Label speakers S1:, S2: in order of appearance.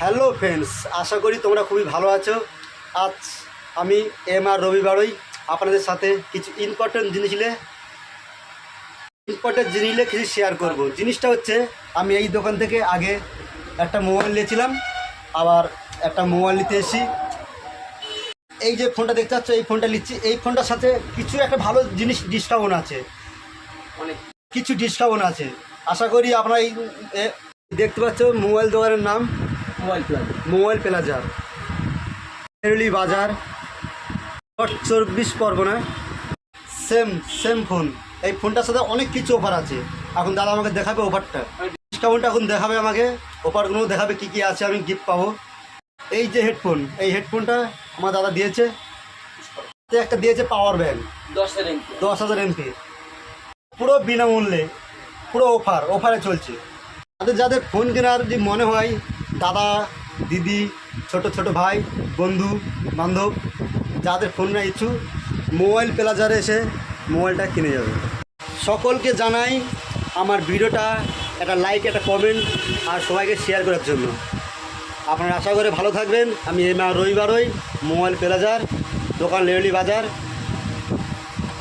S1: Hello friends আশা করি তোমরা খুবই ভালো আছো। আজ আমি এম আর রবিবারই আপনাদের সাথে কিছু ইম্পর্টেন্ট জিনিস নিয়ে ইম্পর্টেন্ট জিনিস নিয়ে কিছু শেয়ার করব। জিনিসটা হচ্ছে আমি এই দোকান থেকে আগে একটা মোবাইল নিয়েছিলাম আবার একটা মোবাইল নিতে এসেছি। এই যে ফোনটা দেখতে পাচ্ছ এই ফোনটা নিচ্ছি। এই ফোনটার সাথে কিছু একটা ভালো জিনিস ডিসকাউন্ট আছে।
S2: অনেক।
S1: কিছু ডিসকাউন্ট আছে। আশা করি আপনারা এই দেখতে পাচ্ছ মোবাইল দোকানের নাম।
S2: মোবাইল
S1: প্লাজা এরলি বাজার চব্বিশ পরগনা। সেম সেম ফোন এই ফোনটার সাথে অনেক কিছু অফার আছে। এখন দাদা আমাকে দেখাবে অফারটা ডিসকাউন্ট এখন দেখাবে আমাকে। অফারগুলো দেখাবে কি কি আছে আমি গিফট পাবো। এই যে হেডফোন এই হেডফোনটা আমার দাদা দিয়েছে। একটা দিয়েছে পাওয়ার ব্যাংক
S2: দশ
S1: দশ হাজার এমপি পুরো বিনামূল্যে পুরো অফার অফারে চলছে। তাদের যাদের ফোন কেনার যদি মনে হয় দাদা, দিদি, ছোট ছোট ভাই, বন্ধু, বান্ধব, যাদের ফোন না ইচ্ছু মোবাইল প্লাজারে এসে মোবাইলটা কিনে যাবে। সকলকে জানাই আমার ভিডিওটা একটা লাইক একটা কমেন্ট আর সবাইকে শেয়ার করার জন্য। আপনারা আশা করে ভালো থাকবেন। আমি এম আর রবিবারই মোবাইল প্লাজার দোকান লেউলি বাজার।